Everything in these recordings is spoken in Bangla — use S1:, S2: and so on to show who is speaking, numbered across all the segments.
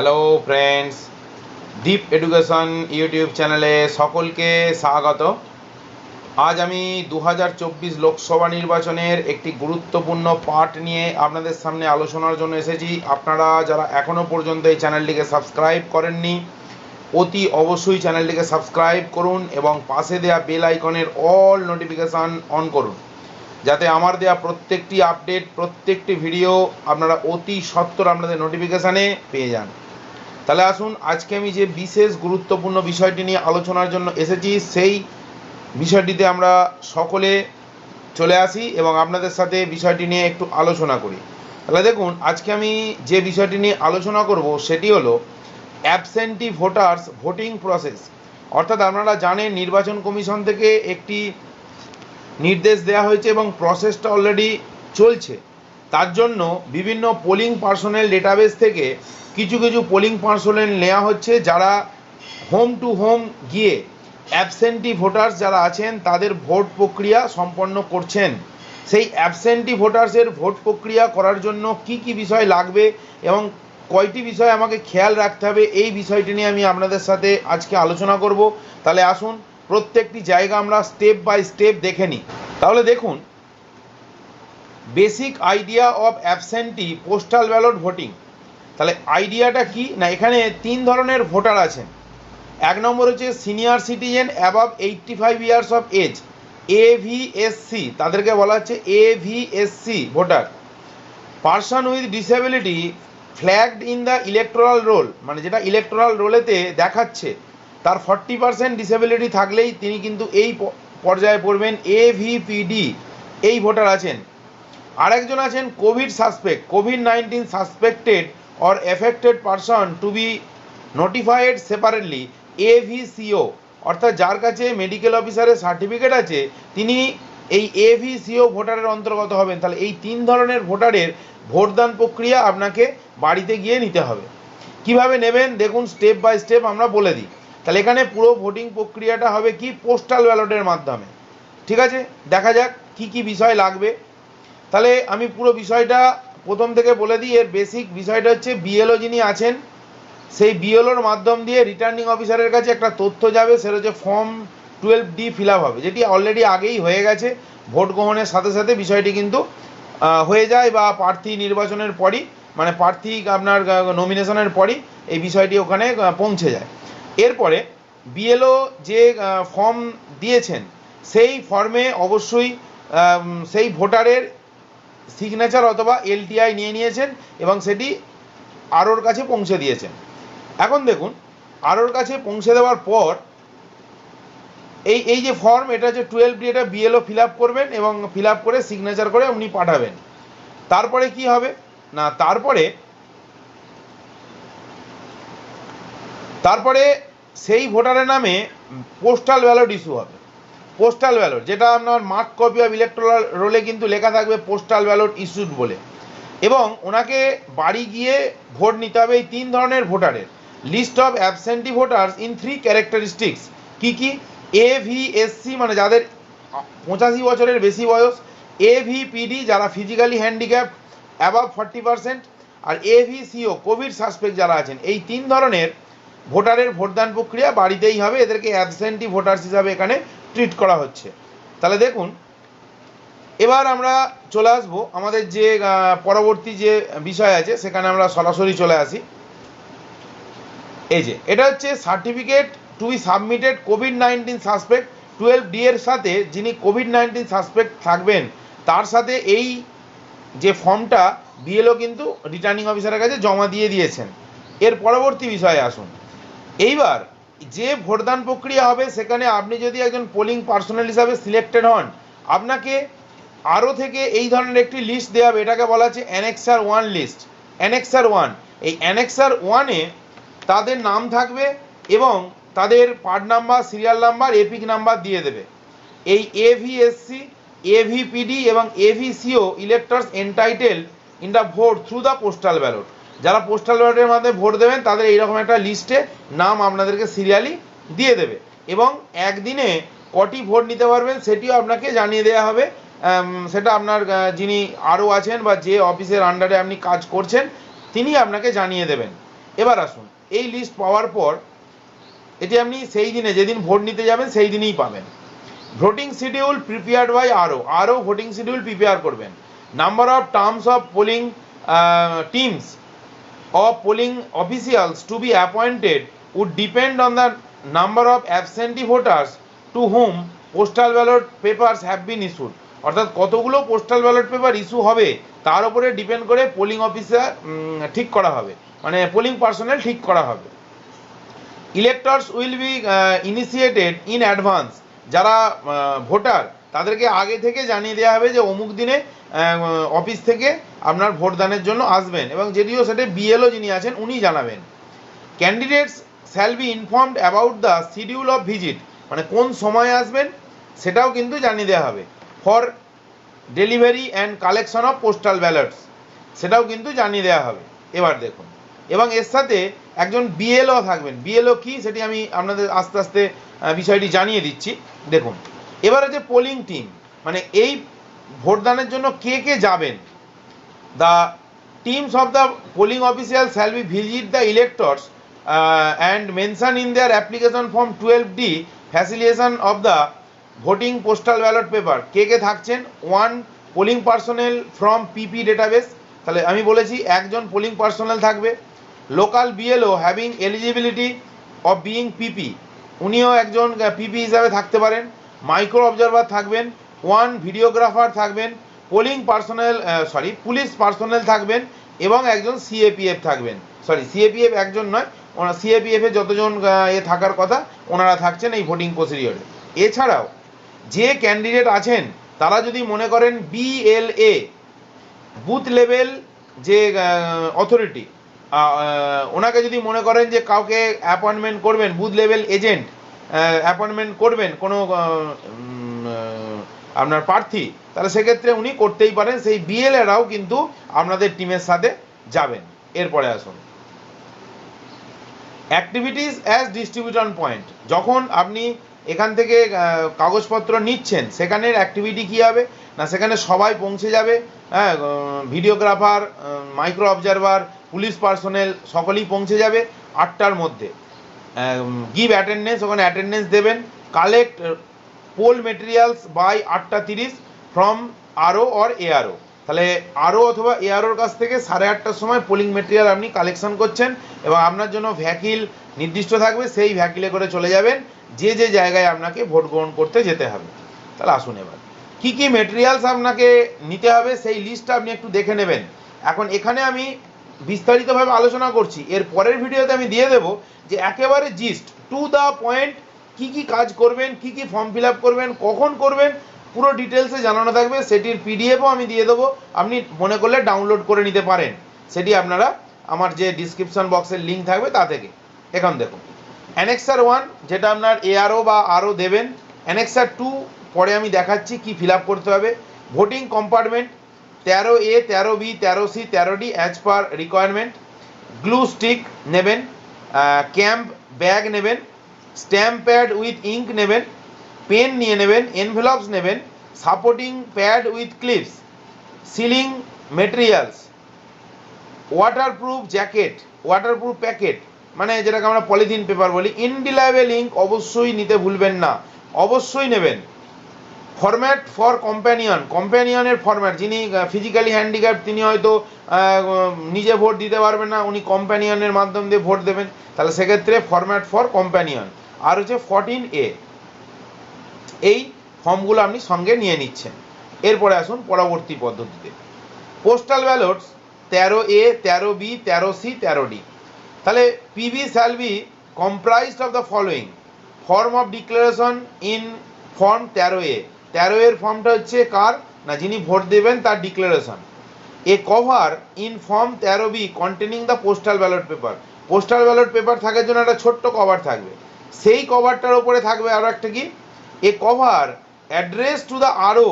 S1: Hello friends Deep Education YouTube চ্যানেলে সকলকে স্বাগত। আজ আমি দু হাজার চব্বিশ লোকসভা নির্বাচনের একটি গুরুত্বপূর্ণ পার্ট নিয়ে আপনাদের সামনে আলোচনার জন্য এসেছি। আপনারা যারা এখনও পর্যন্ত এই চ্যানেলটিকে সাবস্ক্রাইব করেননি, অতি অবশ্যই চ্যানেলটিকে সাবস্ক্রাইব করুন এবং পাশে দেওয়া বেল আইকনের অল নোটিফিকেশান অন করুন। যাতে আমার দেওয়া প্রত্যেকটি আপডেট প্রত্যেকটি ভিডিও আপনারা অতি সত্বর আপনাদের নোটিফিকেশানে পেয়ে যান। তাহলে আসুন, আজকে আমি যে বিশেষ গুরুত্বপূর্ণ বিষয়টি নিয়ে আলোচনার জন্য এসেছি, সেই বিষয়টিতে আমরা সকলে চলে আসি এবং আপনাদের সাথে বিষয়টি নিয়ে একটু আলোচনা করি। তাহলে দেখুন, আজকে আমি যে বিষয়টি নিয়ে আলোচনা করব, সেটি হলো অ্যাবসেন্টি ভোটার্স ভোটিং প্রসেস অর্থাৎ আপনারা জানেন, নির্বাচন কমিশন থেকে একটি নির্দেশ দেওয়া হয়েছে এবং প্রসেসটা অলরেডি চলছে। তার জন্য বিভিন্ন পোলিং পার্সোনেল ডেটাবেস থেকে কিছু কিছু পোলিং পার্সোনেল নেওয়া হচ্ছে যারা হোম টু হোম গিয়ে অ্যাবসেন্টি ভোটার্স যারা আছেন তাদের ভোট প্রক্রিয়া সম্পন্ন করছেন। সেই অ্যাবসেন্টি ভোটার্সের ভোট প্রক্রিয়া করার জন্য কি কি বিষয় লাগবে এবং কয়টি বিষয় আমাকে খেয়াল রাখতে হবে এই বিষয়টি নিয়ে আমি আপনাদের সাথে আজকে আলোচনা করব। তাহলে আসুন প্রত্যেকটি জায়গা আমরা স্টেপ বাই স্টেপ দেখে নিই। তাহলে দেখুন basic idea of absentee postal ballot voting তাহলে আইডিয়াটা কি? না, এখানে তিন ধরনের ভোটার আছেন। এক নম্বর হচ্ছে senior citizen above eighty five years of age AVSC তাদেরকে বলা হচ্ছে AVSC voter person with disability flagged in the electoral roll মানে যেটা ইলেকট্রাল রোলেতে দেখাচ্ছে, তার ফর্টি পার্সেন্ট ডিসেবিলিটি থাকলেই তিনি কিন্তু এই পর্যায়ে পড়বেন এভিপিডি এই ভোটার আছেন। আরেকজন আছেন COVID suspect, COVID nineteen suspected or affected person to be notified separately AVCO অর্থাৎ যার কাছে মেডিকেল অফিসারের সার্টিফিকেট আছে, তিনি এই এভিসিও ভোটারের অন্তর্গত হবেন। তাহলে এই তিন ধরনের ভোটারের ভোটদান প্রক্রিয়া আপনাকে বাড়িতে গিয়ে নিতে হবে। কীভাবে নেবেন? দেখুন স্টেপ বাই স্টেপ আমরা বলে দিই। তাহলে এখানে পুরো ভোটিং প্রক্রিয়াটা হবে কি? পোস্টাল ব্যালটের মাধ্যমে। ঠিক আছে? দেখা যাক কি কি বিষয় লাগবে। তাহলে আমি পুরো বিষয়টা প্রথম থেকে বলে দিই, এর বেসিক বিষয়টা হচ্ছে বিএলও যিনি আছেন, সেই বিএলওর মাধ্যম দিয়ে রিটার্নিং অফিসারের কাছে একটা তথ্য যাবে, সেটা হচ্ছে ফর্ম টুয়েলভ ডি ফিল হবে, যেটি অলরেডি আগেই হয়ে গেছে। ভোট গ্রহণের সাথে সাথে বিষয়টি কিন্তু হয়ে যায় বা প্রার্থী নির্বাচনের পরই মানে প্রার্থী আপনার নমিনেশনের পরই এই বিষয়টি ওখানে পৌঁছে যায়। এরপরে বিএলও যে ফর্ম দিয়েছেন, সেই ফর্মে অবশ্যই সেই ভোটারের সিগনেচার অথবা এলটিআই নিয়ে নিয়েছেন এবং সেটি আরোর কাছে পৌঁছে দিয়েছেন। এখন দেখুন, আরোর কাছে পৌঁছে দেওয়ার পর এই এই যে ফর্ম এটা হচ্ছে টুয়েলভ ডি এটা বিএলও ফিল করবেন এবং ফিল করে সিগনেচার করে উনি পাঠাবেন। তারপরে কি হবে? না, তারপরে তারপরে সেই ভোটারের নামে পোস্টাল ব্যালট ইস্যু হবে। পোস্টাল ব্যালট যেটা আপনার মার্ক কপি অফ ইলেকট্রাল রোলে কিন্তু লেখা থাকবে পোস্টাল ব্যালট ইস্যুড বলে। এবং ওনাকে বাড়ি গিয়ে ভোট নিতে হবে এই তিন ধরনের ভোটারের। List of absentee voters in three characteristics কি কি? এভিএসসি মানে যাদের পঁচাশি বছরের বেশি বয়স। এভিপিডি যারা physically handicap above forty percent আর এভিসিও কোভিড সাসপেক্ট যারা আছেন, এই তিন ধরনের ভোটারের ভোটদান প্রক্রিয়া বাড়িতেই হবে। এদেরকে অ্যাবসেন্টি ভোটার্স হিসাবে এখানে ট্রিট করা হচ্ছে। তাহলে দেখুন, এবার আমরা চলে আসব আমাদের যে পরবর্তী যে বিষয় আছে, সেখানে আমরা সরাসরি চলে আসি। এই যে, এটা হচ্ছে certificate to be submitted COVID nineteen suspect twelve D এর সাথে যিনি কোভিড নাইন্টিন সাসপেক্ট থাকবেন, তার সাথে এই যে ফর্মটা বিএলও কিন্তু রিটার্নিং অফিসারের কাছে জমা দিয়ে দিয়েছেন। এর পরবর্তী বিষয়ে আসুন। এইবার যে ভোটদান প্রক্রিয়া হবে, সেখানে আপনি যদি একজন পোলিং পার্সোনাল হিসাবে সিলেক্টেড হন, আপনাকে আরও থেকে এই ধরনের একটি লিস্ট দেওয়া হবে। এটাকে বলা হচ্ছে annexure one list annexure one এই অ্যানেক্সার ওয়ানে তাদের নাম থাকবে এবং তাদের part number serial number EPIC number দিয়ে দেবে। এই এভিএসসি এভিপিডি এবং AVCO electors entitle in the vote through the postal ballot যারা পোস্টাল ব্যালটের মাধ্যমে ভোট দেবেন, তাদের এইরকম একটা লিস্টে নাম আপনাদেরকে সিরিয়ালি দিয়ে দেবে। এবং একদিনে কটি ভোট নিতে পারবেন সেটিও আপনাকে জানিয়ে দেওয়া হবে। সেটা আপনার যিনি আরও আছেন বা যে অফিসের আন্ডারে আপনি কাজ করছেন, তিনি আপনাকে জানিয়ে দেবেন। এবার আসুন, এই লিস্ট পাওয়ার পর, এটি আপনি সেই দিনে, যেদিন ভোট নিতে যাবেন, সেই দিনেই পাবেন। Voting schedule prepared by RO RO voting schedule prepare করবেন। Number of terms of polling teams of polling officials to be appointed would depend on the number of absentee voters to whom postal ballot papers have been issued. অর্থাৎ কতগুলো পোস্টাল ব্যালট পেপার ইস্যু হবে, তার উপরে ডিপেন্ড করে পোলিং অফিসার ঠিক করা হবে। মানে পোলিং পার্সোনাল ঠিক করা হবে। Electors will be initiated in advance যারা ভোটার তাদেরকে আগে থেকে জানিয়ে দেওয়া হবে যে অমুক দিনে অফিস থেকে আপনার ভোটদানের জন্য আসবেন এবং যদিও সেটা বিএলও যিনি আছেন, উনি জানাবেন। Candidates shall be informed about the schedule of visit মানে কোন সময় আসবেন, সেটাও কিন্তু জানিয়ে দেওয়া হবে। For delivery and collection of postal ballots সেটাও কিন্তু জানিয়ে দেওয়া হবে। এবার দেখুন, এবং এর সাথে একজন বিএলও থাকবেন। বিএলও কি, সেটি আমি আপনাদের আস্তে আস্তে বিষয়টি জানিয়ে দিচ্ছি। দেখুন, এবার হচ্ছে পোলিং টিম মানে এই ভোটদানের জন্য কে কে যাবেন? The teams of the polling official shall be visit the electors and mention in their application form twelve D facilitation of the voting postal ballot paper কে কে থাকছেন? One polling personnel from PP database তাহলে আমি বলেছি, একজন পোলিং পার্সোনাল থাকবে। Local BLO having eligibility of being PP উনিও একজন পিপি হিসাবে থাকতে পারেন। মাইক্রো অবজারভার থাকবেন। ওয়ান ভিডিওগ্রাফার থাকবেন polling personal sorry police personal থাকবেন এবং একজন সিএপিএফ থাকবেন। সরি সিএপিএফ একজন নয়, ওনার সিএপিএফ যতজন এ থাকার কথা, ওনারা থাকছেন এই ভোটিং প্রসিডিওরে এছাড়াও, যে ক্যান্ডিডেট আছেন, তারা যদি মনে করেন বিএলএ বুথ লেভেল যে অথরিটি ওনাকে যদি মনে করেন যে কাউকে অ্যাপয়েন্টমেন্ট করবেন বুথ লেভেল এজেন্ট অ্যাপয়েন্টমেন্ট করবেন, কোনো আপনার প্রার্থী, তাহলে সেক্ষেত্রে উনি করতেই পারেন, সেই বিএলএরাও কিন্তু আপনাদের টিমের সাথে যাবেন। এরপরে আসুন। অ্যাক্টিভিটিস অ্যাজ ডিস্ট্রিবিউশন পয়েন্ট যখন আপনি এখান থেকে কাগজপত্র নিচ্ছেন, সেখানের অ্যাক্টিভিটি কী হবে? না, সেখানে সবাই পৌঁছে যাবে হ্যাঁ videographer micro observer police personnel সকলেই পৌঁছে যাবে আটটার মধ্যে। গিভ অ্যাটেন্ডেন্স ওখানে অ্যাটেন্ডেন্স দেবেন কালেক্ট পোল মেটেরিয়ালস বাই আটটা তিরিশ ফ্রম আরও অর এআরও তাহলে আরও অথবা এআরওর কাছ থেকে সাড়ে আটটার সময় পোলিং মেটেরিয়াল আপনি কালেকশন করছেন, এবং আপনার জন্য ভ্যাকিল নির্দিষ্ট থাকবে, সেই ভ্যাকিলে করে চলে যাবেন। যে যে জায়গায় আপনাকে ভোট গ্রহণ করতে যেতে হবে। তাহলে আসুন এবার। কী কী মেটেরিয়ালস আপনাকে নিতে হবে, সেই লিস্টটা আপনি একটু দেখে নেবেন। এখন এখানে আমি বিস্তারিতভাবে আলোচনা করছি। এর পরের ভিডিওতে আমি দিয়ে দেবো যে একেবারে জিস্ট টু দ্য পয়েন্ট কি কি কাজ করবেন, কি কি ফর্ম ফিল করবেন, কখন করবেন, পুরো ডিটেলসে জানানো থাকবে। সেটির পিডিএফও আমি দিয়ে দেবো। আপনি মনে করলে ডাউনলোড করে নিতে পারেন। সেটি আপনারা আমার যে ডিসক্রিপশন বক্সের লিঙ্ক থাকবে তা থেকে। এখন দেখুন। অ্যানেক্সার ওয়ান যেটা আপনার এআরও বা আরও দেবেন অ্যানেক্সার টু পরে আমি দেখাচ্ছি কি ফিল করতে হবে। ভোটিং কম্পার্টমেন্ট তেরো এ তেরো বি তেরো সি তেরো D as per requirement glue stick নেবেন ক্যাম্প ব্যাগ নেবেন। স্ট্যাম্প প্যাড উইথ ইঙ্ক নেবেন পেন নিয়ে নেবেন এনভেলপস নেবেন supporting pad with clips sealing materials waterproof jacket waterproof packet মানে যেটাকে আমরা পলিথিন পেপার বলি। ইনডিলাইবেল ইঙ্ক অবশ্যই নিতে ভুলবেন না। অবশ্যই নেবেন। ফরম্যাট ফর কম্প্যানিয়ন কম্প্যানিয়নের ফরম্যাট যিনি ফিজিক্যালি হ্যান্ডিক্যাপ তিনি হয়তো নিজে ভোট দিতে পারবেন না। উনি কম্প্যানিয়নের মাধ্যম দিয়ে ভোট দেবেন। তাহলে সেক্ষেত্রে ফরম্যাট ফর কম্প্যানিয়ন আর হচ্ছে ফর্টিন এ এই ফর্মগুলো আপনি সঙ্গে নিয়ে নিচ্ছেন। এরপরে আসুন পরবর্তী পদ্ধতিতে। পোস্টাল ব্যালটস তেরো এ তেরো বি তেরো সি তেরো ডি তাহলে PB shall be comprised of the following form of declaration in form তেরো এ তেরো এর ফর্মটা হচ্ছে কার? না, যিনি ভোট দেবেন তার declaration A cover in form তেরো B containing the postal ballot paper postal ballot paper থাকার জন্য একটা ছোট্ট কভার থাকবে। সেই কভারটার উপরে থাকবে আরও একটা কি? A cover address to the RO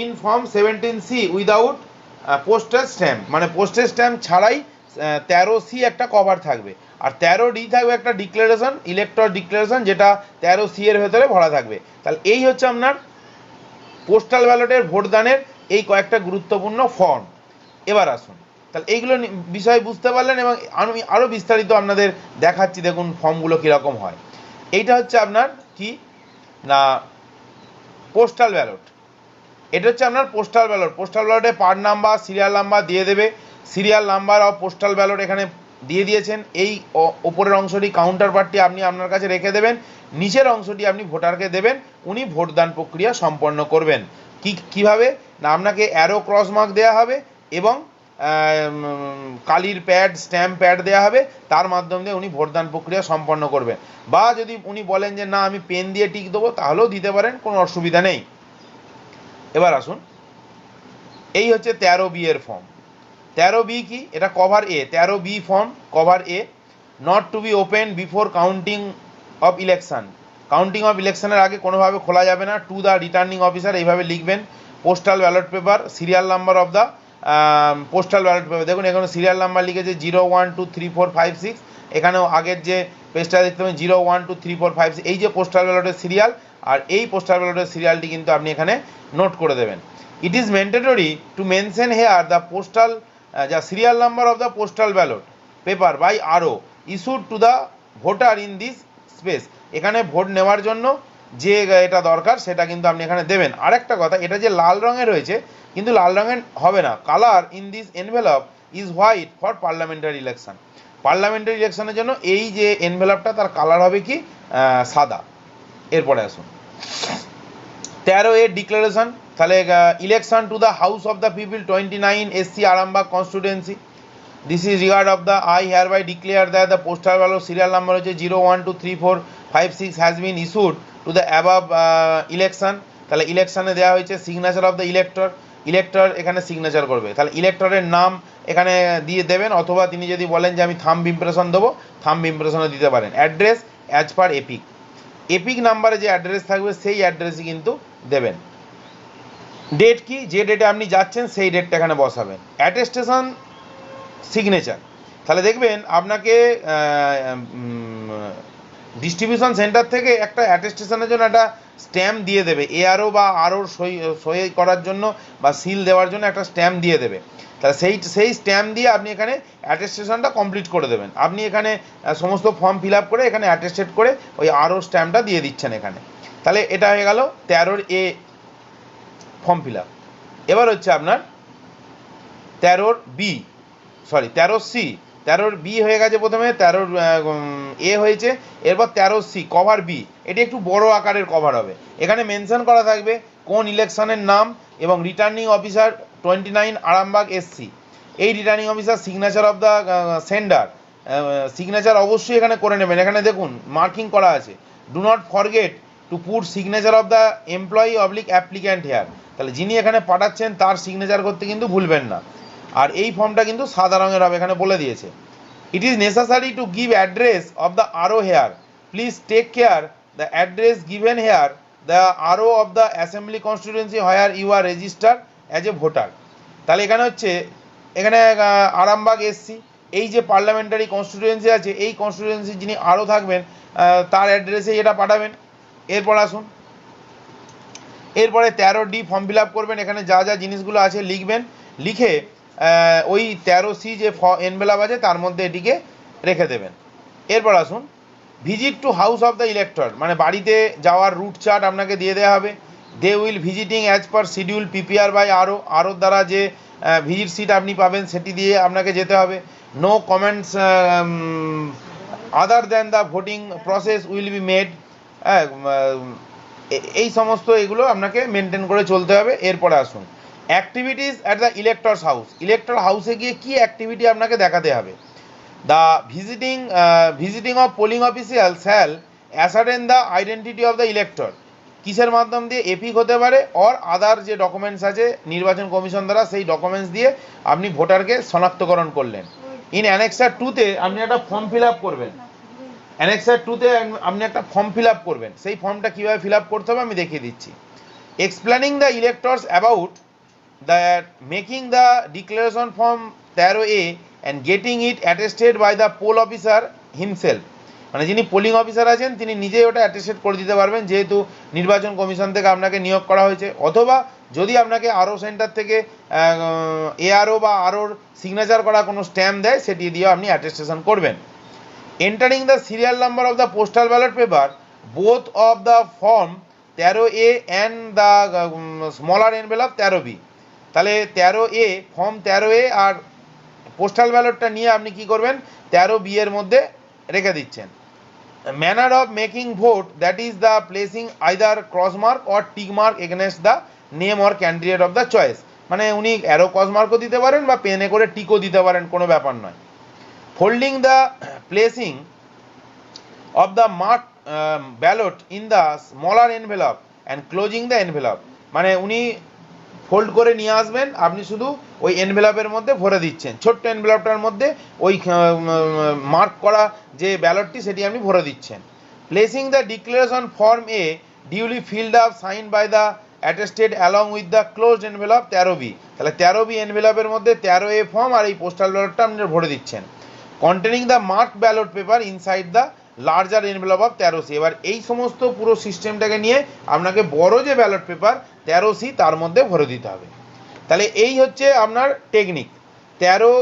S1: in form seventeen C without postal stamp মানে পোস্টাল স্ট্যাম্প ছাড়াই তেরো সি একটা কভার থাকবে। আর তেরো ডি থাকবে একটা ডিক্লারেশন ইলেকটর ডিক্লারেশন যেটা তেরো সি এর ভেতরে ভরা থাকবে। তাহলে এই হচ্ছে আপনার পোস্টাল ব্যালটের ভোটদানের এই কয়েকটা গুরুত্বপূর্ণ ফর্ম এবার আসুন। তাহলে এইগুলো বিষয় বুঝতে পারলেন এবং আমি আরও বিস্তারিত আপনাদের দেখাচ্ছি, দেখুন ফর্মগুলো কীরকম হয়। এইটা হচ্ছে আপনার কি? না পোস্টাল ব্যালট এটা হচ্ছে আপনার পোস্টাল ব্যালট পোস্টাল ব্যালটে পার্ট নাম্বার সিরিয়াল নাম্বার দিয়ে দেবে। Serial number of postal ballot এখানে দিয়ে দিয়েছেন। এই ওপরের অংশটি কাউন্টার পার্টটি আপনি আপনার কাছে রেখে দেবেন। নিচের অংশটি আপনি ভোটারকে দেবেন। উনি ভোটদান প্রক্রিয়া সম্পন্ন করবেন। কি, কীভাবে? না, আপনাকে অ্যারো ক্রস মার্ক দেওয়া হবে এবং কালির প্যাড স্ট্যাম্প প্যাড দেওয়া হবে, তার মাধ্যম দিয়ে উনি ভোটদান প্রক্রিয়া সম্পন্ন করবেন। বা যদি উনি বলেন যে, না, আমি পেন দিয়ে টিক দেবো, তাহলেও দিতে পারেন, কোনো অসুবিধা নেই। এবার আসুন, এই হচ্ছে তেরো বি এর ফর্ম তেরো বি কি? এটা কভার এ তেরো B form cover A not to be open before counting of election counting of ইলেকশনের আগে কোনোভাবে খোলা যাবে না। টু দ্য রিটার্নিং অফিসার এইভাবে লিখবেন। Postal ballot paper serial number of the postal ballot paper দেখুন, এখানে সিরিয়াল নাম্বার লিখেছে zero one two three four five six এখানেও আগের যে পেজটা দেখতে পাবেন zero one two three four five এই যে পোস্টাল ব্যালটের সিরিয়াল আর এই পোস্টাল ব্যালটের সিরিয়ালটি কিন্তু আপনি এখানে নোট করে দেবেন। It is mandatory to mention here the postal যা serial number of the postal ballot paper by RO issued to the voter in this space এখানে ভোট নেওয়ার জন্য যে এটা দরকার, সেটা কিন্তু আপনি এখানে দেবেন। আরেকটা কথা, এটা যে লাল রঙের রয়েছে, কিন্তু লাল রঙের হবে না। Colour in this envelope is white for parliamentary election parliamentary ইলেকশনের জন্য এই যে এনভেলপটা তার কালার হবে কি? সাদা। এরপরে আসুন। তেরো এর ডিক্লারেশন তাহলে election to the house of the people twenty nine SC Arambagh constituency this is regard of the I hereby declare that the poster ballot serial number হচ্ছে zero one two three four five six has been issued to the above election তাহলে ইলেকশানে দেওয়া হয়েছে signature of the elector elector এখানে সিগনেচার করবে। তাহলে ইলেক্টরের নাম এখানে দিয়ে দেবেন, অথবা তিনি যদি বলেন যে আমি থাম্ব ইমপ্রেশন দেবো থাম্ব ইমপ্রেশনও দিতে পারেন। Address as per EPIC EPIC নাম্বারে যে অ্যাড্রেস থাকবে, সেই অ্যাড্রেসই কিন্তু দেবেন। ডেট কি? যে ডেটে আপনি যাচ্ছেন, সেই ডেটটা এখানে বসাবেন। অ্যাটেস্টেশন সিগনেচার তাহলে দেখবেন, আপনাকে ডিস্ট্রিবিউশন সেন্টার থেকে একটা অ্যাটেস্টেশনের জন্য একটা স্ট্যাম্প দিয়ে দেবে। এআরও বা আরও সই সই করার জন্য বা সিল দেওয়ার জন্য একটা স্ট্যাম্প দিয়ে দেবে। তাহলে সেই সেই স্ট্যাম্প দিয়ে আপনি এখানে অ্যাটেস্টেশনটা কমপ্লিট করে দেবেন। আপনি এখানে সমস্ত ফর্ম ফিল করে এখানে অ্যাটেস্টেড করে ওই আরও স্ট্যাম্পটা দিয়ে দিচ্ছেন এখানে। তাহলে এটা হয়ে গেল তেরোর এ ফর্ম ফিল এবার হচ্ছে আপনার তেরোর বি সরি তেরো সি তেরোর বি হয়ে গেছে প্রথমে, তেরোর এ হয়েছে, এরপর তেরো সি কভার বি এটি একটু বড় আকারের কভার হবে। এখানে মেনশন করা থাকবে কোন ইলেকশনের নাম এবং returning officer twenty nine Arambagh SC এই returning officer signature of the sender signature অবশ্যই এখানে করে নেবেন। এখানে দেখুন মার্কিং করা আছে। Do not forget to put signature of the employee oblique applicant here তাহলে যিনি এখানে পাঠাচ্ছেন, তার সিগনেচার করতে কিন্তু ভুলবেন না। আর এই ফর্মটা কিন্তু সাদা রঙের হবে, এখানে বলে দিয়েছে। It is necessary to give address of the ARO here please take care the address given here the ARO of the assembly constituency where you are register as a voter তাহলে এখানে হচ্ছে, এখানে আরামবাগ এসসি এই যে পার্লামেন্টারি কনস্টিটিউয়েন্সি আছে, এই কনস্টিটিউয়েন্সি যিনি আরও থাকবেন তার অ্যাড্রেসে এটা পাঠাবেন। এরপর আসুন। এরপরে তেরো ডি ফর্ম ফিল করবেন, এখানে যা যা জিনিসগুলো আছে লিখবেন। লিখে ওই তেরো সি যে ফ এনভেলাপ আছে, তার মধ্যে এটিকে রেখে দেবেন। এরপর আসুন। Visit to house of the elector মানে বাড়িতে যাওয়ার রুট চার্ট আপনাকে দিয়ে দেওয়া হবে। They will visiting as per schedule PPR by ARO ARO দ্বারা যে ভিজিট সিট আপনি পাবেন, সেটি দিয়ে আপনাকে যেতে হবে। No comments other than the voting process will be made এই সমস্ত এগুলো আপনাকে মেনটেন করে চলতে হবে। এরপরে আসুন। Activities at the electors house elector হাউসে গিয়ে কি অ্যাক্টিভিটি আপনাকে দেখাতে হবে? The visiting visiting of polling official shall ascertain the identity of the elector কিসের মাধ্যম দিয়ে? এপিক হতে পারে অর আদার যে ডকুমেন্টস আছে, নির্বাচন কমিশন দ্বারা সেই ডকুমেন্টস দিয়ে আপনি ভোটারকে শনাক্তকরণ করলেন। ইন অ্যানেক্সার টুতে আপনি একটা ফর্ম ফিল আপ করবেন অ্যানেক্সার টুতে আপনি একটা ফর্ম ফিল আপ করবেন। সেই ফর্মটা কীভাবে ফিল আপ করতে হবে আমি দেখিয়ে দিচ্ছি। Explaining the electors about that making the declaration form 13A and getting it attested by the poll officer himself. মানে যিনি পোলিং অফিসার আছেন, তিনি নিজেই ওটা অ্যাটেস্টেড করে দিতে পারবেন, যেহেতু নির্বাচন কমিশন থেকে আপনাকে নিয়োগ করা হয়েছে। অথবা যদি আপনাকে আরও সেন্টার থেকে এআরও বা আরওর সিগনেচার করা কোনো স্ট্যাম্প দেয়, সেটি দিয়েও আপনি অ্যাটেস্টেশন করবেন। Entering the serial number of the postal ballot paper both of the form তেরো A and the smaller envelope তেরো বি তাহলে তেরো এ ফর্ম তেরো এ আর পোস্টাল ব্যালটটা নিয়ে আপনি কি করবেন? তেরো বি এর মধ্যে রেখে দিচ্ছেন। Manner of making vote that is the placing either cross mark or tick mark against the name or candidate of the choice মানে উনি অ্যারো ক্রস মার্কও দিতে পারেন বা পেনে করে টিকও দিতে পারেন, কোনো ব্যাপার নয়। Folding the placing of the marked ballot in the smaller envelope and closing the envelope মানে উনি ফোল্ড করে নিয়ে আসবেন। আপনি শুধু ওই এনভেলপের মধ্যে ভরে দিচ্ছেন। ছোট্ট এনভেলপটার মধ্যে ওই মার্ক করা যে ব্যালটটি সেটি আপনি ভরে দিচ্ছেন। Placing the declaration form A duly filled up sign by the attested along with the close envelope তেরো বি তাহলে তেরো বি এনভেলপের মধ্যে তেরো এ ফর্ম আর এই পোস্টাল ব্যালটটা আপনি ভরে দিচ্ছেন। Containing the mark ballot paper inside the larger envelope of তেরো সি এবার এই সমস্ত পুরো সিস্টেমটাকে নিয়ে আপনাকে বড় যে ব্যালট পেপার তেরো সি তার মধ্যে ভরে দিতে হবে। তাহলে এই হচ্ছে আপনার টেকনিক তেরো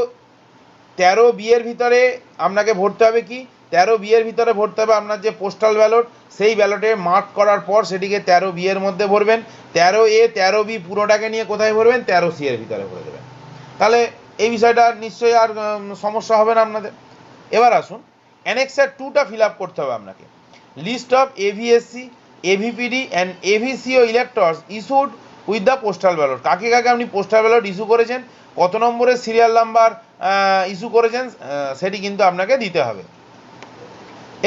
S1: তেরো বিয়ের ভিতরে আপনাকে ভরতে হবে কি? তেরো বিয়ের ভিতরে ভরতে হবে আপনার যে পোস্টাল ব্যালট সেই ব্যালটে মার্ক করার পর সেটিকে তেরো বিয়ের মধ্যে ভরবেন। তেরো এ তেরো বি পুরোটাকে নিয়ে কোথায় ভরবেন? তেরো সি এর ভিতরে ভরে দেবেন। তাহলে এই বিষয়টা নিশ্চয়ই আর সমস্যা হবে না আপনাদের। এবার আসুন অ্যানেক্সার টুটা ফিল আপ করতে হবে আপনাকে। List of AVSC AVPD and AVCO electors issued with the postal ballot কাকে কাকে আপনি পোস্টাল ব্যালট ইস্যু করেছেন? কত নম্বরের সিরিয়াল নাম্বার ইস্যু করেছেন? সেটি কিন্তু আপনাকে দিতে হবে।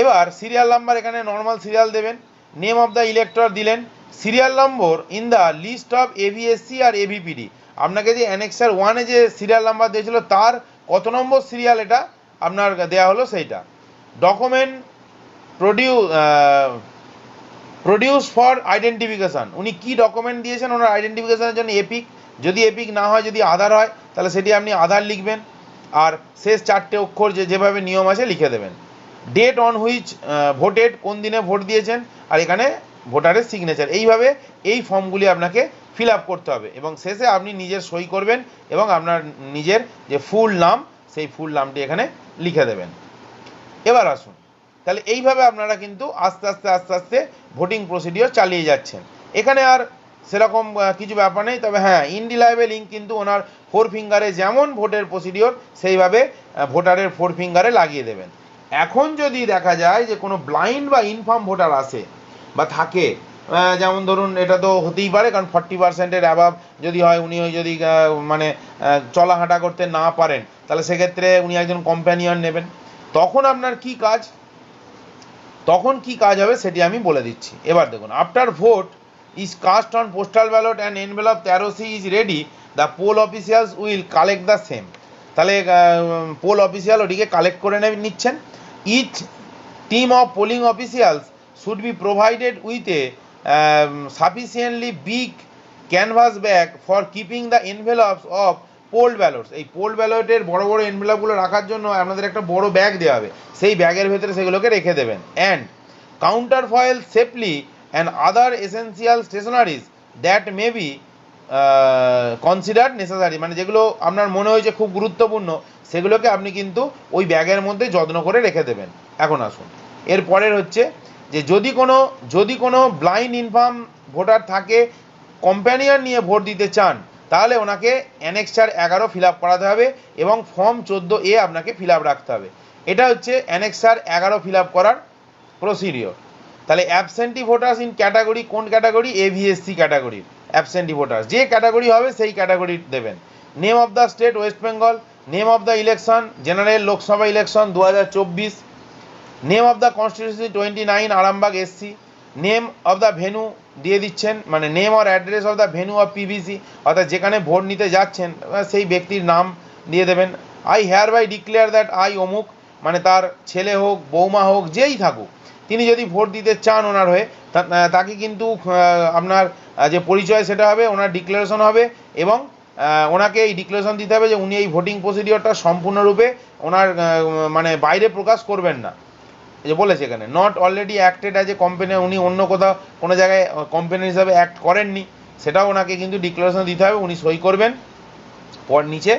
S1: এবার সিরিয়াল নাম্বার এখানে নর্মাল সিরিয়াল দেবেন। নেম অফ দ্য ইলেক্টর দিলেন। Serial number in the list of AVSC R AVPD আপনাকে যে অ্যানেক্সার ওয়ানে যে সিরিয়াল নাম্বার দিয়েছিল, তার কত নম্বর সিরিয়াল এটা আপনার দেয়া হলো সেইটা। Document produce produce for identification উনি কি ডকুমেন্ট দিয়েছেন? ওনার আইডেন্টিফিকেশানের জন্য এপিক যদি এপিক না হয়, যদি আধার হয়, তাহলে সেটি আপনি আধার লিখবেন। আর শেষ চারটে অক্ষর যে যেভাবে নিয়ম আছে, লিখে দেবেন। ডেট অন হুইচ ভোটেড কোন দিনে ভোট দিয়েছেন, আর এখানে ভোটারের সিগনেচার এইভাবে এই ফর্মগুলি আপনাকে ফিল আপ করতে হবে। এবং শেষে আপনি নিজের সই করবেন এবং আপনার নিজের যে ফুল নাম, সেই ফুল নামটি এখানে লিখে দেবেন। এবার আসুন। তাহলে এইভাবে আপনারা কিন্তু আস্তে আস্তে আস্তে আস্তে ভোটিং প্রসিডিওর চালিয়ে যাচ্ছেন। এখানে আর সেরকম কিছু ব্যাপার নেই তবে হ্যাঁ ইনডিলাইবেল লিঙ্ক কিন্তু ওনার ফোর ফিঙ্গারে যেমন ভোটের প্রসিডিওর সেইভাবে ভোটারের ফোর ফিঙ্গারে লাগিয়ে দেবেন। এখন যদি দেখা যায় যে কোনো ব্লাইন্ড বা ইনফর্ম ভোটার আসে বা থাকে যেমন ধরুন এটা তো হতেই পারে কারণ ফর্টি পার্সেন্টের অ্যাভাব যদি হয় উনি যদি মানে আহ, চলা হাঁটা করতে না পারেন তাহলে সেক্ষেত্রে উনি একজন কম্প্যানিয়ন নেবেন। তখন আপনার কি কাজ? তখন কি কাজ হবে সেটি আমি বলে দিচ্ছি। এবার দেখুন after vote is cast on postal ballot and envelope তেরো C is ready the poll officials will collect the same তাহলে পোল অফিসিয়াল ওটিকে কালেক্ট করে নিচ্ছেন। Each team of polling officials should be provided with a sufficiently big canvas bag for keeping the envelopes of poll ballots এই পোল ব্যালটের বড় বড় এনভেলপগুলো রাখার জন্য আপনাদের একটা বড় ব্যাগ দেওয়া হবে। সেই ব্যাগের ভেতরে সেগুলোকে রেখে দেবেন। And counterfoil safely and other essential stationeries that may be consider necessary মানে যেগুলো আপনার মনে হয়েছে খুব গুরুত্বপূর্ণ, সেগুলোকে আপনি কিন্তু ওই ব্যাগের মধ্যে যত্ন করে রেখে দেবেন। এখন আসুন। এর পরের হচ্ছে যে যদি কোনো যদি কোনো ব্লাইন্ড ইনফার্ম ভোটার থাকে কম্প্যানিয়ন নিয়ে ভোট দিতে চান তাহলে ওনাকে অ্যানেক্সার এগারো ফিল করাতে হবে এবং ফর্ম চোদ্দ এ আপনাকে ফিল রাখতে হবে। এটা হচ্ছে অ্যানেক্সার এগারো ফিল করার প্রসিডিওর তাহলে অ্যাবসেন্টি ভোটার্স ইন ক্যাটাগরি কোন category AVSC category absentee voters যে ক্যাটাগরি হবে সেই ক্যাটাগরি দেবেন। Name of the state West Bengal name of the election general Lok Sabha election দু হাজার চব্বিশ name of the constitution twenty nine Arambagh SC name of the venue দিয়ে দিচ্ছেন মানে name R address of the venue of PVC অর্থাৎ যেখানে ভোট নিতে যাচ্ছেন সেই ব্যক্তির নাম দিয়ে দেবেন। I hereby declare that I অমুক মানে তার ছেলে হোক, বৌমা হোক, যেই থাকুক, তিনি যদি ভোট দিতে চান ওনার হয়ে তাকে কিন্তু আপনার যে পরিচয় সেটা হবে, ওনার ডিক্লারেশন হবে এবং ওনাকে এই ডিক্লারেশন দিতে হবে যে উনি এই ভোটিং প্রসিডিওরটা সম্পূর্ণরূপে ওনার মানে বাইরে প্রকাশ করবেন না। যে বলেছে এখানে not already acted as a company উনি অন্য কোথাও কোনো জায়গায় কোম্পানি হিসাবে অ্যাক্ট করেননি, সেটাও ওনাকে কিন্তু ডিক্লারেশন দিতে হবে, উনি সই করবেন, পর নিচে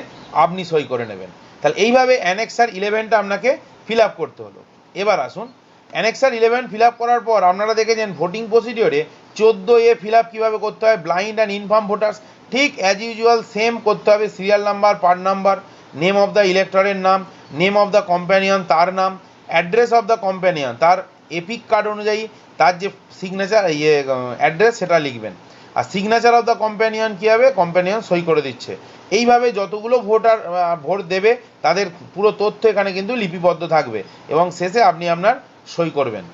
S1: আপনি সই করে নেবেন। তাহলে এইভাবে অ্যানেক্সার ইলেভেনটা আপনাকে ফিল আপ করতে হলো। এবার আসুন অ্যানেক্সার ইলেভেন ফিল আপ করার পর আপনারা দেখেছেন ভোটিং প্রসিডিওরে চোদ্দ এ ফিল আপ কীভাবে করতে হয় ব্লাইন্ড অ্যান্ড ইনফার্ম ভোটার্স ঠিক অ্যাজ ইউজুয়াল সেম করতে হবে serial number part number name of the ইলেক্টরের নাম নেম অফ দ্য কম্প্যানিয়ন তার নাম অ্যাড্রেস অফ দ্য কম্প্যানিয়ন তার এপিক কার্ড অনুযায়ী তার যে সিগনেচার ইয়ে অ্যাড্রেস সেটা লিখবেন আর সিগনেচার অফ দ্য কম্প্যানিয়ন কী হবে কম্প্যানিয়ন সই করে দিচ্ছে এইভাবে যতগুলো ভোটার ভোট দেবে তাদের পুরো তথ্য এখানে কিন্তু লিপিবদ্ধ থাকবে এবং শেষে আপনি আপনার সই করবেন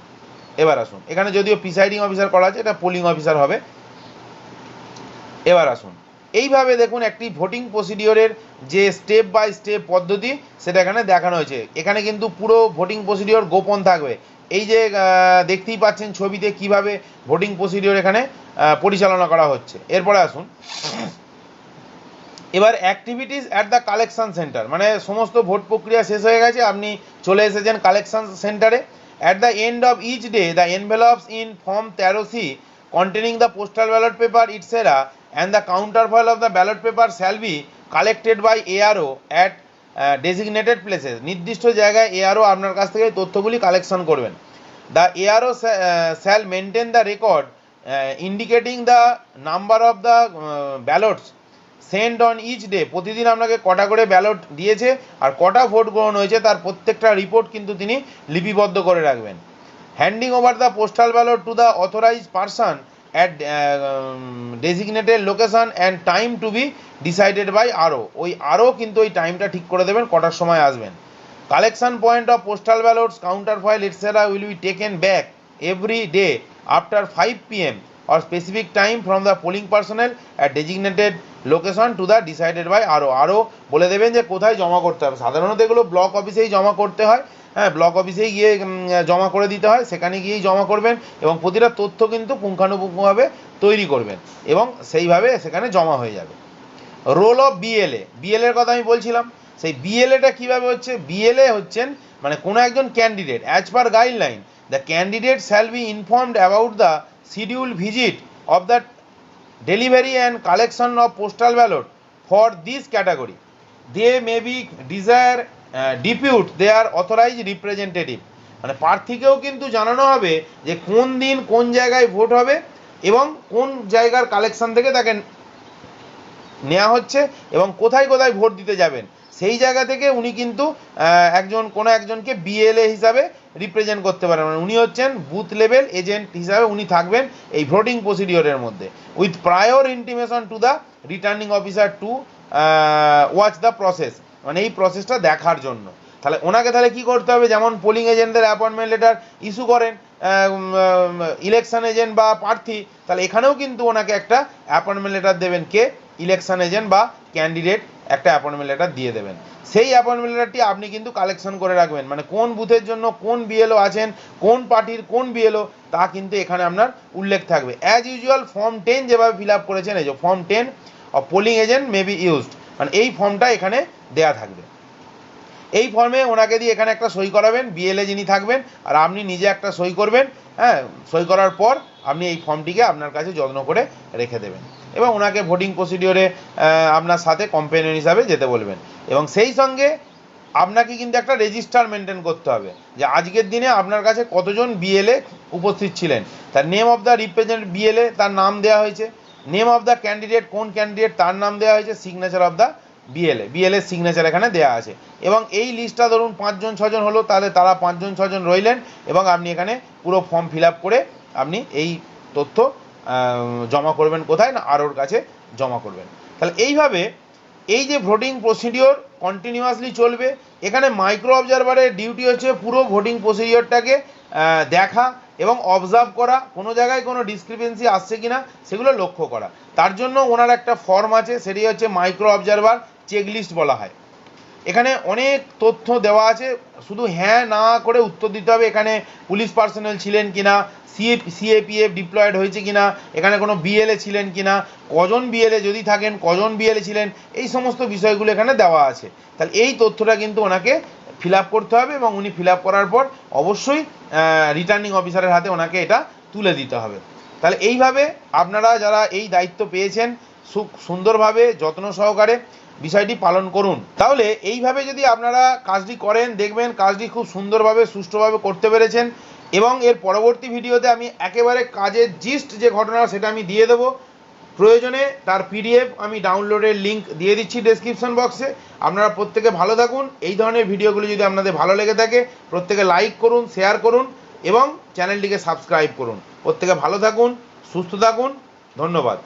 S1: এবার আসুন এখানে যদিও প্রিসাইডিং অফিসার করা আছে এটা পোলিং অফিসার হবে এবার আসুন এইভাবে দেখুন একটি ভোটিং প্রসিডিওরের যে স্টেপ বাই স্টেপ পদ্ধতি সেটা এখানে দেখানো হয়েছে। এখানে কিন্তু পুরো ভোটিং প্রসিডিওর গোপন থাকবে। এই যে দেখতেই পাচ্ছেন ছবিতে কীভাবে ভোটিং প্রসিডিওর এখানে পরিচালনা করা হচ্ছে। এরপরে আসুন। এবার activities at the collection centre মানে সমস্ত ভোট প্রক্রিয়া শেষ হয়ে গেছে, আপনি চলে এসেছেন কালেকশন সেন্টারে at the end of each day the envelopes in form তেরো C containing the postal ballot paper etcetera and the counter foil of the ballot paper shall be collected by ARO at designated places নির্দিষ্ট জায়গায় এআরও আপনার কাছ থেকে তথ্যগুলি কালেকশন করবেন। The ARO shall maintain the record indicating the number of the ballots send on each day প্রতিদিন আপনাকে কটা করে ব্যালট দিয়েছে আর কটা ভোট গ্রহণ হয়েছে, তার প্রত্যেকটা রিপোর্ট কিন্তু তিনি লিপিবদ্ধ করে রাখবেন। Handing over the postal ballot to the authorize person at designated location and time to be decided by ARO ওই আরও কিন্তু ওই টাইমটা ঠিক করে দেবেন, কটার সময় আসবেন। Collection point of postal ballots counter file etcetera will be taken back every day after five P M or specific time from the polling personnel at designated location to the decided by ARO ARO বলে দেবেন যে কোথায় জমা করতে হবে। সাধারণত এগুলো ব্লক অফিসেই জমা করতে হয়। হ্যাঁ ব্লক অফিসেই গিয়ে জমা করে দিতে হয়। সেখানে গিয়েই জমা করবেন এবং প্রতিটা তথ্য কিন্তু পুঙ্খানুপুঙ্খভাবে তৈরি করবেন এবং সেইভাবে সেখানে জমা হয়ে যাবে। রোল অফ বিএলএ বিএলএর কথা আমি বলছিলাম। সেই বিএলএটা কীভাবে হচ্ছে? বিএলএ হচ্ছেন মানে কোনো একজন candidate as per guideline the candidate shall be informed about the schedule visit of the delivery and collection of postal ballot for this category they may be desire depute their authorize representative মানে প্রার্থীকেও কিন্তু জানানো হবে যে কোন দিন কোন জায়গায় ভোট হবে এবং কোন জায়গার কালেকশন থেকে তাকে নেওয়া হচ্ছে এবং কোথায় কোথায় ভোট দিতে যাবেন। সেই জায়গা থেকে উনি কিন্তু একজন, কোনো একজনকে বিএলএ হিসাবে রিপ্রেজেন্ট করতে পারেন। মানে উনি হচ্ছেন বুথ লেভেল এজেন্ট হিসাবে উনি থাকবেন এই ভোটিং প্রসিডিওরের মধ্যে। With prior intimation to the returning officer to watch the process মানে এই প্রসেসটা দেখার জন্য। তাহলে ওনাকে তাহলে কি করতে হবে? যেমন পোলিং এজেন্টদের অ্যাপয়েন্টমেন্ট লেটার ইস্যু করেন ইলেকশন এজেন্ট বা প্রার্থী, তাহলে এখানেও কিন্তু ওনাকে একটা অ্যাপয়েন্টমেন্ট লেটার দেবেন কে? ইলেকশন এজেন্ট বা ক্যান্ডিডেট একটা অ্যাপয়েন্টমেন্ট লেটার দিয়ে দেবেন। সেই অ্যাপয়েন্টমেন্ট লেটারটি আপনি কিন্তু কালেকশন করে রাখবেন। মানে কোন বুথের জন্য কোন বিএলও আছেন, কোন পার্টির কোন বিএলও তা কিন্তু এখানে আপনার উল্লেখ থাকবে। অ্যাজ ইউজুয়াল ফর্ম টেন যেভাবে ফিল আপ করেছেন, এই যে form ten polling agent may be used মানে এই ফর্মটা এখানে দেয়া থাকবে। এই ফর্মে ওনাকে দিয়ে এখানে একটা সই করাবেন বিএলএ যিনি থাকবেন, আর আপনি নিজে একটা সই করবেন হ্যাঁ সই করার পর আপনি এই ফর্মটিকে আপনার কাছে যত্ন করে রেখে দেবেন। এবং ওনাকে ভোটিং প্রসিডিওরে আপনার সাথে কম্পেনিয়ন হিসাবে যেতে বলবেন। এবং সেই সঙ্গে আপনাকে কিন্তু একটা রেজিস্টার মেনটেন করতে হবে যে আজকের দিনে আপনার কাছে কতজন বিএলএ উপস্থিত ছিলেন। তার name of the represent BLA তার নাম দেওয়া হয়েছে নেম অফ দ্য ক্যান্ডিডেট কোন ক্যান্ডিডেট তার নাম দেওয়া হয়েছে signature of the BLA BLA signature এখানে দেওয়া আছে। এবং এই লিস্টটা ধরুন পাঁচজন, ছজন হলো, তাহলে তারা পাঁচজন, ছজন রইলেন এবং আপনি এখানে পুরো ফর্ম ফিল করে আপনি এই তথ্য জমা করবেন কোথায় না আরোর কাছে জমা করবেন। তাহলে এইভাবে এই যে ভোটিং প্রসিডিওর কন্টিনিউয়াসলি চলবে, এখানে মাইক্রো অবজারভারের ডিউটি হচ্ছে পুরো ভোটিং প্রসিডিওরটাকে দেখা এবং অবজার্ভ করা। কোনো জায়গায় কোনো ডিসক্রিপেন্সি আসছে কিনা সেগুলো লক্ষ্য করা। তার জন্য ওনার একটা ফর্ম আছে, সেটি হচ্ছে মাইক্রো অবজারভার চেকলিস্ট বলা হয়। এখানে অনেক তথ্য দেওয়া আছে, শুধু হ্যাঁ না করে উত্তর দিতে হবে এখানে পুলিশ পার্সোনাল ছিলেন কিনা, সিএ, সিএপিএফ ডিপ্লয়েড হয়েছে কিনা, এখানে কোনো বিএলএ ছিলেন কিনা, কজন বিএলএ যদি থাকেন, কজন বিএলএ ছিলেন, এই সমস্ত বিষয়গুলো এখানে দেওয়া আছে। তাহলে এই তথ্যটা কিন্তু ওনাকে ফিল করতে হবে এবং উনি ফিল করার পর অবশ্যই রিটার্নিং অফিসারের হাতে ওনাকে এটা তুলে দিতে হবে। তাহলে এইভাবে আপনারা যারা এই দায়িত্ব পেয়েছেন সুন্দরভাবে যত্ন সহকারে বিষয়টি পালন করুন। তাহলে এইভাবে যদি আপনারা কাজটি করেন, দেখবেন কাজটি খুব সুন্দরভাবে, সুষ্ঠুভাবে করতে পেরেছেন এবং এর পরবর্তী ভিডিওতে আমি একেবারে কাজের জিস্ট যে ঘটনা, সেটা আমি দিয়ে দেবো। প্রয়োজনে তার পিডিএফ আমি ডাউনলোডের লিংক দিয়ে দিচ্ছি ডেসক্রিপশন বক্সে আপনারা প্রত্যেকে ভালো থাকুন। এই ধরনের ভিডিওগুলি যদি আপনাদের ভালো লেগে থাকে, প্রত্যেকে লাইক করুন শেয়ার করুন এবং চ্যানেলটিকে সাবস্ক্রাইব করুন। প্রত্যেকে ভালো থাকুন, সুস্থ থাকুন। ধন্যবাদ।